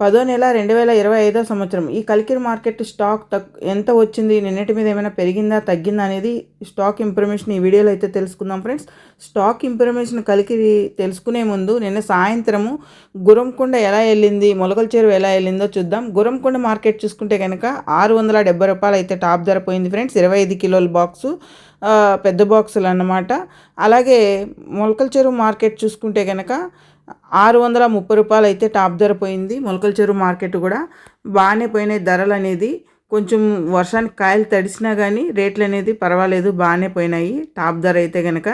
పదో నెల రెండు వేల ఇరవై ఐదో సంవత్సరం. ఈ కలికిరి మార్కెట్ స్టాక్ తక్ ఎంత వచ్చింది నిన్నటి మీద ఏమైనా పెరిగిందా తగ్గిందా అనేది స్టాక్ ఇన్ఫర్మేషన్ ఈ వీడియోలో అయితే తెలుసుకుందాం ఫ్రెండ్స్. స్టాక్ ఇన్ఫర్మేషన్ కలికిరి తెలుసుకునే ముందు నిన్న సాయంత్రము గురంకొండ ఎలా వెళ్ళింది మొలకల చెరువు ఎలా వెళ్ళిందో చూద్దాం. గురంకొండ మార్కెట్ చూసుకుంటే కనుక ఆరు వందల డెబ్బై రూపాయలు అయితే టాప్ ధర పోయింది ఫ్రెండ్స్. ఇరవై ఐదు కిలోల బాక్సు పెద్ద బాక్సులు అన్నమాట. అలాగే మొలకల చెరువు మార్కెట్ చూసుకుంటే కనుక ఆరు వందల ముప్పై రూపాయలు అయితే టాప్ ధర పోయింది. మొలకల చెరువు మార్కెట్ కూడా బాగానే పోయినాయి. ధరలు అనేది కొంచెం వర్షానికి కాయలు తడిసినా కానీ రేట్లు అనేది పర్వాలేదు బాగానే పోయినాయి టాప్ ధర అయితే కనుక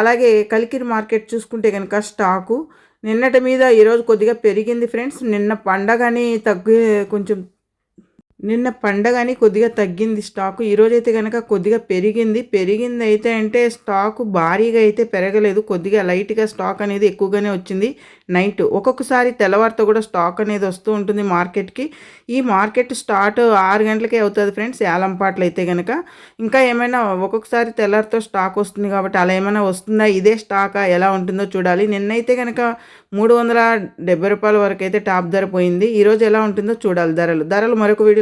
అలాగే కలికిరి మార్కెట్ చూసుకుంటే కనుక స్టాకు నిన్నటి మీద ఈరోజు కొద్దిగా పెరిగింది ఫ్రెండ్స్. నిన్న పండగని తగ్గి కొంచెం నిన్న పండగని కొద్దిగా తగ్గింది స్టాకు. ఈరోజు అయితే కనుక కొద్దిగా పెరిగింది. పెరిగింది అయితే అంటే స్టాకు భారీగా అయితే పెరగలేదు. కొద్దిగా లైట్గా స్టాక్ అనేది ఎక్కువగానే వచ్చింది. నైట్ ఒక్కొక్కసారి తెల్లవారితో కూడా స్టాక్ అనేది వస్తూ ఉంటుంది మార్కెట్కి. ఈ మార్కెట్ స్టార్ట్ ఆరు గంటలకే అవుతుంది ఫ్రెండ్స్ ఏలంపాట్లు అయితే కనుక ఇంకా ఏమైనా ఒక్కొక్కసారి తెల్లవారితో స్టాక్ వస్తుంది కాబట్టి అలా ఏమైనా వస్తుందా? ఇదే స్టాకా? ఎలా ఉంటుందో చూడాలి. నిన్నైతే కనుక మూడు వందల డెబ్బై రూపాయల వరకు అయితే టాప్ ధర పోయింది. ఈరోజు ఎలా ఉంటుందో చూడాలి ధరలు. ధరలు మరొక వీడియో